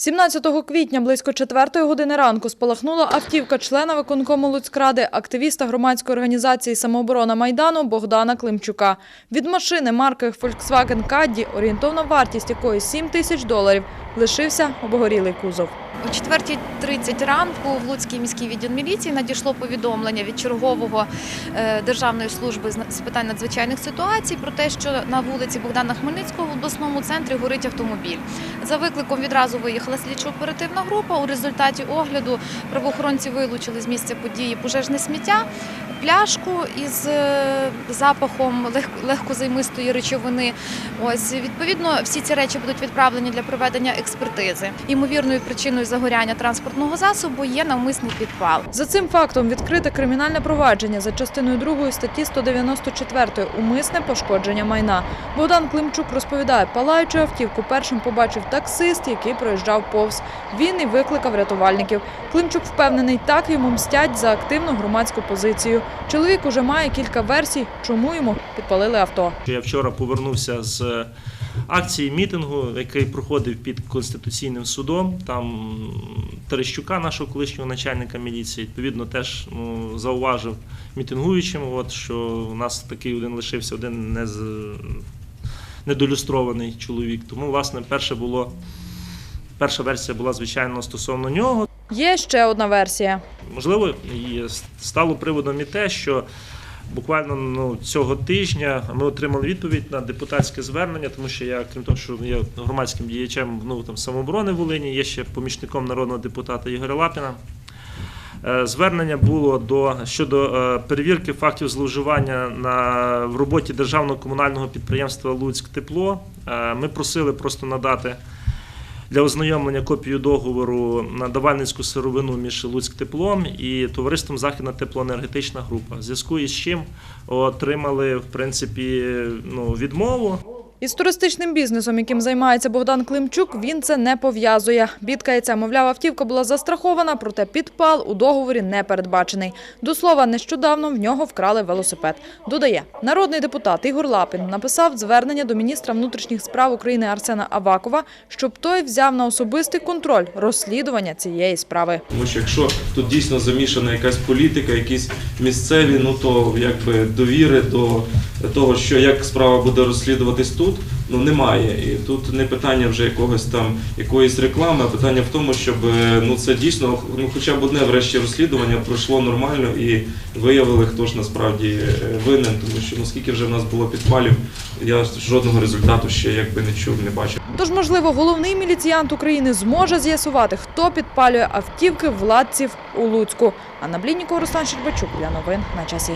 17 квітня близько 4 години ранку спалахнула автівка члена виконкому Луцькради, активіста громадської організації «Самооборона Майдану» Богдана Климчука. Від машини марки Volkswagen Caddy, орієнтовна вартість якої 7 тисяч доларів, лишився обгорілий кузов. О 4.30 ранку в Луцький міський відділ міліції надійшло повідомлення від чергового е, Державної служби з питань надзвичайних ситуацій про те, що на вулиці Богдана Хмельницького в обласному центрі горить автомобіль. За викликом відразу виїхала слідчо-оперативна група. У результаті огляду правоохоронці вилучили з місця події пожежне сміття, пляшку із е, запахом лег- легкозаймистої речовини. Ось відповідно всі ці речі будуть відправлені для проведення експертизи. Імовірною причиною загоряння транспортного засобу є навмисний підпал. За цим фактом відкрите кримінальне провадження за частиною 2 статті 194 «Умисне пошкодження майна». Богдан Климчук розповідає, палаючу автівку першим побачив таксист, який проїжджав повз. Він і викликав рятувальників. Климчук впевнений, так йому мстять за активну громадську позицію. Чоловік уже має кілька версій, чому йому підпалили авто. Я вчора повернувся з акції мітингу, який проходив під Конституційним судом. Там Терещука, нашого колишнього начальника міліції, відповідно теж ну, зауважив мітингуючим, от, що у нас такий один лишився, один не недолюстрований чоловік. Тому, власне, перше було, перша версія була, звичайно, стосовно нього. Є ще одна версія. Можливо, стало приводом і те, що буквально ну, цього тижня ми отримали відповідь на депутатське звернення, тому що я, крім того, що є громадським діячем ну, там, самооборони Волині, є ще помічником народного депутата Ігоря Лапіна. Е, Звернення було до щодо е, перевірки фактів зловживання на в роботі державного комунального підприємства Луцьк Тепло. Е, Ми просили просто надати для ознайомлення копію договору на давальницьку сировину між Луцьк Теплом і товариством Західна теплоенергетична група. В зв'язку із чим отримали в принципі ну, відмову. Із туристичним бізнесом, яким займається Богдан Климчук, він це не пов'язує. Бідкається, мовляв, автівка була застрахована, проте підпал у договорі не передбачений. До слова, нещодавно в нього вкрали велосипед. Додає, народний депутат Ігор Лапін написав звернення до міністра внутрішніх справ України Арсена Авакова, щоб той взяв на особистий контроль розслідування цієї справи. Тому що якщо тут дійсно замішана якась політика, якісь місцеві, ну то якби довіри до того, що як справа буде розслідуватись тут, ну немає. І тут не питання вже якогось там якоїсь реклами, а питання в тому, щоб е, ну це дійсно ну хоча б одне врешті розслідування пройшло нормально і виявили, хто ж насправді е, винен, тому що ну скільки вже в нас було підпалів, я жодного результату ще якби не чув, не бачив. Тож, можливо, головний міліціянт України зможе з'ясувати, хто підпалює автівки владців у Луцьку. Анна Бліннікова, Руслан Щербачук для новин на часі.